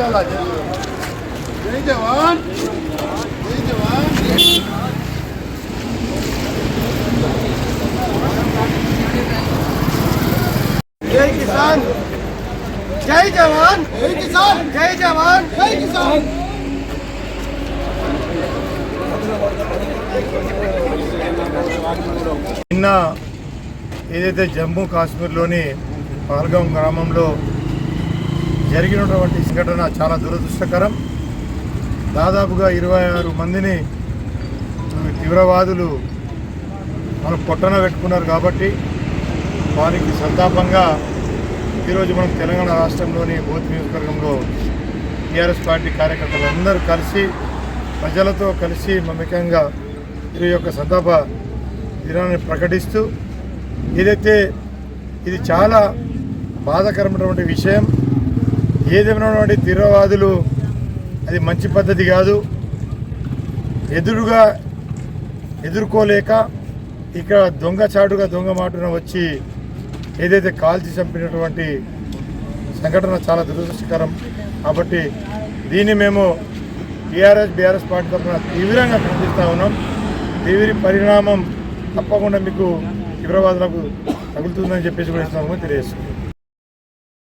జై జవాన్ జై జవాన్ జై కిసాన్ జై జవాన్ జై కిసాన్ జై జవాన్ జై కిసాన్ నిన్న ఏదైతే జమ్మూ కాశ్మీర్లోని పాల్గాం గ్రామంలో జరిగినటువంటి సంఘటన చాలా దురదృష్టకరం. దాదాపుగా ఇరవై ఆరు మందిని తీవ్రవాదులు మనం పొట్టన పెట్టుకున్నారు కాబట్టి వారికి సంతాపంగా ఈరోజు మనం తెలంగాణ రాష్ట్రంలోని బోధ్ నియోజకవర్గంలో టీఆర్ఎస్ పార్టీ కార్యకర్తలు అందరూ కలిసి ప్రజలతో కలిసి మమేకంగా ఈ యొక్క సంతాప దినాన్ని ప్రకటిస్తూ ఏదైతే ఇది చాలా బాధాకరమైనటువంటి విషయం ఏదేమైనటువంటి తీవ్రవాదులు అది మంచి పద్ధతి కాదు. ఎదురుగా ఎదుర్కోలేక ఇక్కడ దొంగచాటుగా దొంగ మాటున వచ్చి ఏదైతే కాల్చి చంపినటువంటి సంఘటన చాలా దురదృష్టకరం. కాబట్టి దీన్ని మేము టీఆర్ఎస్ బీఆర్ఎస్ పార్టీ తరఫున తీవ్రంగా ఖండిస్తూ ఉన్నాం. తీవ్ర పరిణామం తప్పకుండా మీకు తీవ్రవాదులకు తగులుతుందని చెప్పేసి కూడా ఇస్తున్నామని తెలియజేస్తున్నాం